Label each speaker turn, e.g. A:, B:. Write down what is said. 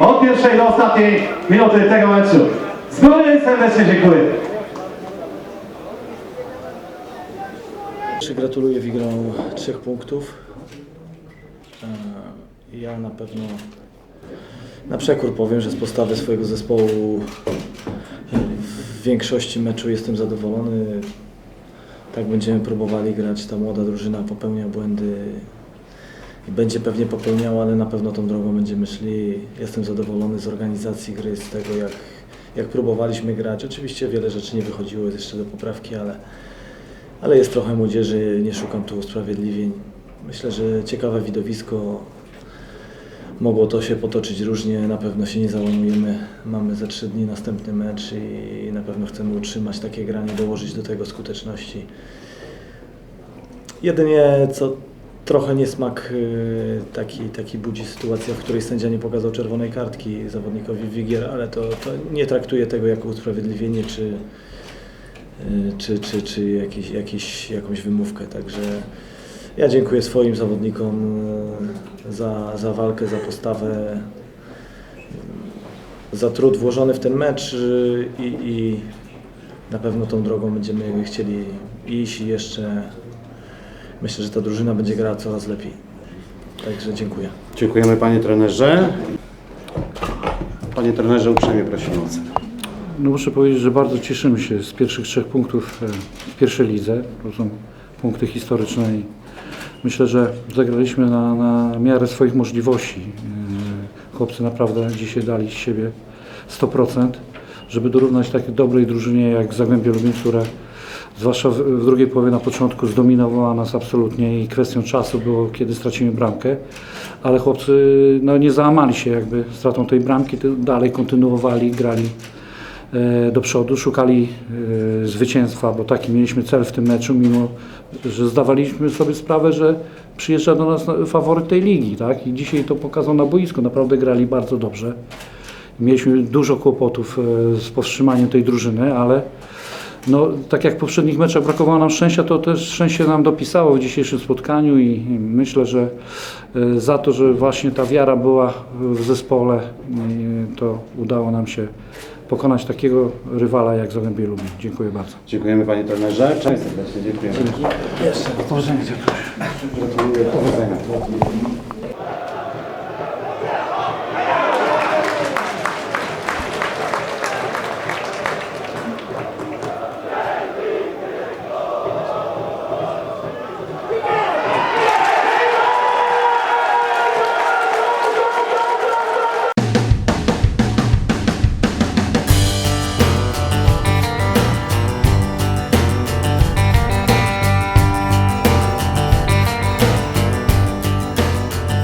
A: od pierwszej do ostatniej minuty tego meczu. Z góry serdecznie dziękuję.
B: Gratuluję wygrał trzech punktów. E, Ja na pewno na przekór powiem, że z postawy swojego zespołu w większości meczu jestem zadowolony. Tak będziemy próbowali grać. Ta młoda drużyna popełnia błędy będzie pewnie popełniała, ale na pewno tą drogą będziemy szli. Jestem zadowolony z organizacji gry, z tego jak, jak próbowaliśmy grać. Oczywiście wiele rzeczy nie wychodziło jeszcze do poprawki, ale ale jest trochę młodzieży, nie szukam tu usprawiedliwień. Myślę, że ciekawe widowisko. Mogło to się potoczyć różnie, na pewno się nie załamujemy. Mamy za trzy dni następny mecz i na pewno chcemy utrzymać takie granie, dołożyć do tego skuteczności. Jedynie co trochę niesmak y, taki, taki budzi sytuacja, w której sędzia nie pokazał czerwonej kartki zawodnikowi Wigier, ale to, to nie traktuję tego jako usprawiedliwienie czy, y, czy, czy, czy jakiś, jakiś, jakąś wymówkę. Także ja dziękuję swoim zawodnikom y, za, za walkę, za postawę, za trud włożony w ten mecz i, i na pewno tą drogą będziemy chcieli iść i jeszcze myślę, że ta drużyna będzie grała coraz lepiej. Także dziękuję.
C: Dziękujemy panie trenerze. Panie trenerze, uprzejmie prosimy o ocenę.
D: No muszę powiedzieć, że bardzo cieszymy się z pierwszych trzech punktów e, w pierwszej lidze. To są punkty historyczne i myślę, że zagraliśmy na, na miarę swoich możliwości. E, Chłopcy naprawdę dzisiaj dali z siebie 100%, żeby dorównać takiej dobrej drużynie jak Zagłębie Lubin, które zwłaszcza w, drugiej połowie na początku zdominowała nas absolutnie i kwestią czasu było, kiedy stracimy bramkę. Ale chłopcy no, nie załamali się jakby stratą tej bramki, dalej kontynuowali, grali e, do przodu, szukali e, zwycięstwa, bo taki mieliśmy cel w tym meczu, mimo że zdawaliśmy sobie sprawę, że przyjeżdża do nas faworyt tej ligi, tak? I dzisiaj to pokazał na boisku, naprawdę grali bardzo dobrze. Mieliśmy dużo kłopotów e, z powstrzymaniem tej drużyny, ale no, tak jak w poprzednich meczach brakowało nam szczęścia, to też szczęście nam dopisało w dzisiejszym spotkaniu i myślę, że e, za to, że właśnie ta wiara była w zespole, e, to udało nam się pokonać takiego rywala jak Zagłębie Lubin. Dziękuję bardzo.
C: Dziękujemy panie trenerze. Cześć serdecznie, dziękujemy. Jeszcze. Powodzenia. Gratuluję. Powodzenia.